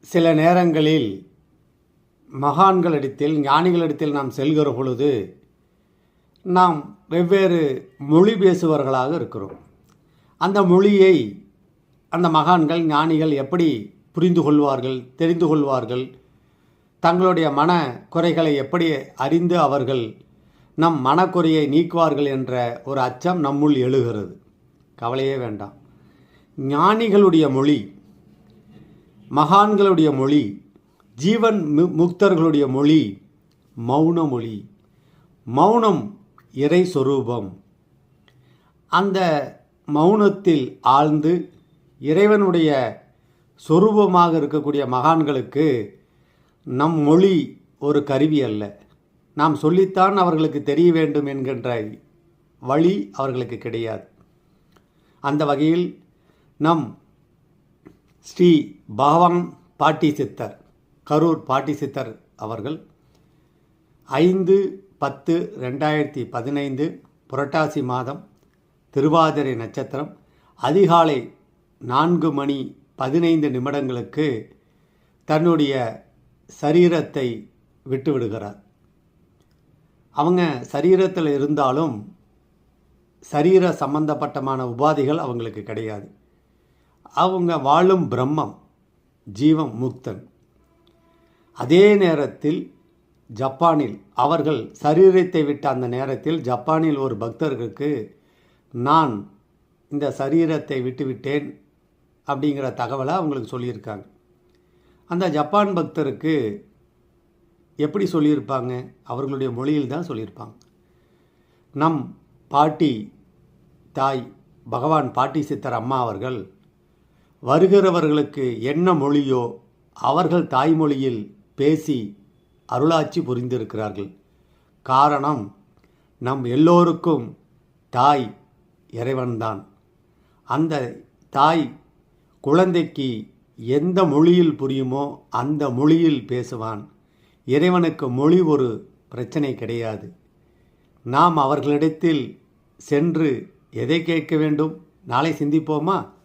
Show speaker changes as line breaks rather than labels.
சில நேரங்களில் மகான்களிடத்தில் ஞானிகளிடத்தில் நாம் செல்கிற பொழுது நாம் வெவ்வேறு மொழி பேசுபவர்களாக இருக்கிறோம். அந்த மொழியை அந்த மகான்கள் ஞானிகள் எப்படி புரிந்து கொள்வார்கள் தெரிந்து கொள்வார்கள் தங்களுடைய மன குறைகளை எப்படி அறிந்து அவர்கள் நம் மனக்குறையை நீக்குவார்கள் என்ற ஒரு அச்சம் நம்முள் எழுகிறது. கவலையே வேண்டாம். ஞானிகளுடைய மொழி மகான்களுடைய மொழி ஜீவன் மு- முக்தர்களுடைய மொழி மௌன மொழி மௌனம் இறை சொரூபம். அந்த மௌனத்தில் ஆழ்ந்து இறைவனுடைய சொரூபமாக இருக்கக்கூடிய மகான்களுக்கு நம் மொழி ஒரு கருவி அல்ல. நாம் சொல்லித்தான் அவர்களுக்கு தெரிய வேண்டும் என்கின்ற வழி அவர்களுக்கு கிடையாது. அந்த வகையில் நம் ஸ்ரீ பாவம் பாட்டி சித்தர் கரூர் பாட்டி சித்தர் அவர்கள் ஐந்து பத்து ரெண்டாயிரத்தி பதினைந்து புரட்டாசி மாதம் திருவாதிரை நட்சத்திரம் அதிகாலை நான்கு மணி பதினைந்து நிமிடங்களுக்கு தன்னுடைய சரீரத்தை விட்டு விடுகிறார். அவங்க சரீரத்தில் இருந்தாலும் சரீர சம்பந்தப்பட்டமான உபாதைகள் அவங்களுக்கு கிடையாது. அவங்க வாழும் பிரம்மம் ஜீவம் முக்தன். அதே நேரத்தில் ஜப்பானில் அவர்கள் சரீரத்தை விட்ட அந்த நேரத்தில் ஜப்பானில் ஒரு பக்தர்களுக்கு நான் இந்த சரீரத்தை விட்டுவிட்டேன் அப்படிங்கிற தகவலை அவங்களுக்கு சொல்லியிருக்காங்க. அந்த ஜப்பான் பக்தருக்கு எப்படி சொல்லியிருப்பாங்க? அவர்களுடைய மொழியில் தான் சொல்லியிருப்பாங்க. நம் பாட்டி தாய் பகவான் பாட்டி சித்தர் அம்மா அவர்கள் வருகிறவர்களுக்கு என்ன மொழியோ அவர்கள் தாய்மொழியில் பேசி அருளாட்சி புரிந்திருக்கிறார்கள். காரணம் நம் எல்லோருக்கும் தாய் இறைவன்தான். அந்த தாய் குழந்தைக்கு எந்த மொழியில் புரியுமோ அந்த மொழியில் பேசுவான். இறைவனுக்கு மொழி ஒரு பிரச்சனை கிடையாது. நாம் அவர்களிடத்தில் சென்று எதை கேட்க வேண்டும்? நாளை சிந்திப்போமா?